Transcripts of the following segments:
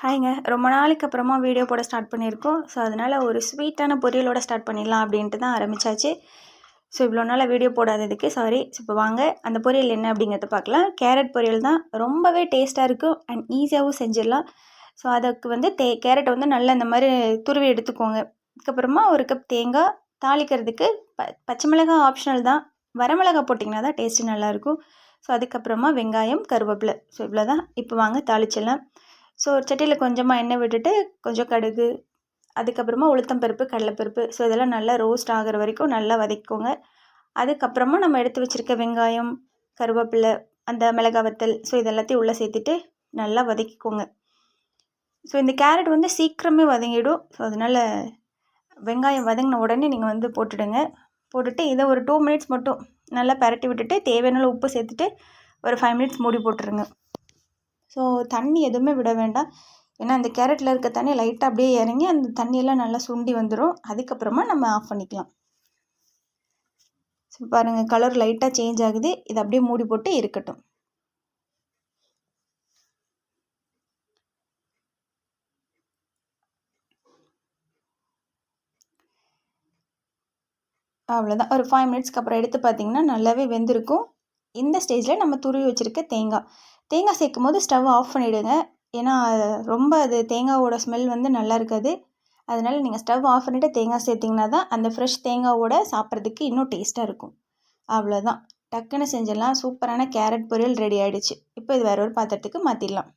ஹாய்ங்க. ரொம்ப நாளைக்கு அப்புறமா வீடியோ போட ஸ்டார்ட் பண்ணியிருக்கோம். ஸோ அதனால் ஒரு ஸ்வீட்டான பொரியலோட ஸ்டார்ட் பண்ணிடலாம் அப்படின்ட்டு தான் ஆரம்பித்தாச்சு ஸோ இவ்வளோ நாளாக வீடியோ போடாததுக்கு சாரி. ஸோ இப்போ வாங்க. அந்த பொரியல் என்ன அப்படிங்கிறத பார்க்கலாம். கேரட் பொரியல் தான் ரொம்பவே டேஸ்ட்டாக இருக்கும் அண்ட் ஈஸியாகவும் செஞ்சிடலாம். ஸோ அதுக்கு வந்து தே கேரட்டை வந்து நல்லா இந்த மாதிரி துருவி எடுத்துக்கோங்க. அதுக்கப்புறமா ஒரு கப் தேங்காய் தாளிக்கிறதுக்கு ப பச்சை மிளகாய் ஆப்ஷனல் தான். வரமிளகா போட்டிங்கன்னா தான் டேஸ்ட்டு நல்லாயிருக்கும் ஸோ அதுக்கப்புறமா வெங்காயம் கருவேப்பிலை. ஸோ இவ்வளோ தான் இப்போ வாங்க தாளிச்சிடலாம். ஸோ ஒரு சட்டியில் கொஞ்சமாக எண்ணெய் விட்டுட்டு கொஞ்சம் கடுகு அதுக்கப்புறமா உளுத்தம் பருப்பு கடலைப்பருப்பு. ஸோ இதெல்லாம் நல்லா ரோஸ்ட் ஆகிற வரைக்கும் நல்லா வதக்கிக்கோங்க. அதுக்கப்புறமா நம்ம எடுத்து வச்சுருக்க வெங்காயம் கருவேப்பிலை அந்த மிளகா வத்தல் ஸோ இதெல்லாத்தையும் உள்ளே சேர்த்துட்டு நல்லா வதக்கிக்கோங்க. ஸோ இந்த கேரட் வந்து சீக்கிரமே வதங்கிடும். ஸோ அதனால் வெங்காயம் வதங்கின உடனே நீங்கள் வந்து போட்டுடுங்க. போட்டுட்டு இதை ஒரு டூ மினிட்ஸ் மட்டும் நல்லா பரட்டி விட்டுட்டு தேவையான உப்பு சேர்த்துட்டு ஒரு ஃபைவ் மினிட்ஸ் மூடி போட்டுருங்க. ஸோ தண்ணி எதுவுமே விட வேண்டாம். ஏன்னா அந்த கேரட்டில் இருக்க தண்ணி லைட்டாக அப்படியே இறங்கி அந்த தண்ணியெல்லாம் நல்லா சுண்டி வந்துடும் அதுக்கப்புறமா நம்ம ஆஃப் பண்ணிக்கலாம். ஸோ பாருங்கள் கலர் லைட்டாக சேஞ்ச் ஆகுது. இதை அப்படியே மூடி போட்டு இருக்கட்டும். அவ்வளோதான் ஒரு ஃபைவ் மினிட்ஸ்க்கு அப்புறம் எடுத்து பார்த்திங்கன்னா நல்லாவே வெந்திருக்கும். இந்த ஸ்டேஜில் நம்ம துருவி வச்சுருக்க தேங்காய். தேங்காய் சேர்க்கும் போது ஸ்டவ் ஆஃப் பண்ணிவிடுங்க ஏன்னா ரொம்ப அது தேங்காவோட ஸ்மெல் வந்து நல்லா இருக்காது அதனால் நீங்கள் ஸ்டவ் ஆஃப் பண்ணிவிட்டு தேங்காய் சேர்த்திங்கன்னா தான் அந்த ஃப்ரெஷ் தேங்காவோட சாப்பிட்றதுக்கு இன்னும் டேஸ்ட்டாக இருக்கும். அவ்வளோதான் டக்குன்னு செஞ்சிடலாம். சூப்பரான கேரட் பொரியல் ரெடி ஆகிடுச்சு இப்போ இது வேற ஒரு பாத்திரத்துக்கு மாற்றிடலாம்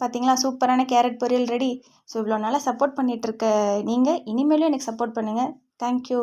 பார்த்தீங்களா சூப்பரான கேரட் பொரியல் ரெடி ஸோ இவ்வளோ நாளாக சப்போர்ட் பண்ணிகிட்ருக்க நீங்கள் இனிமேலும் எனக்கு சப்போர்ட் பண்ணுங்கள் தேங்க்யூ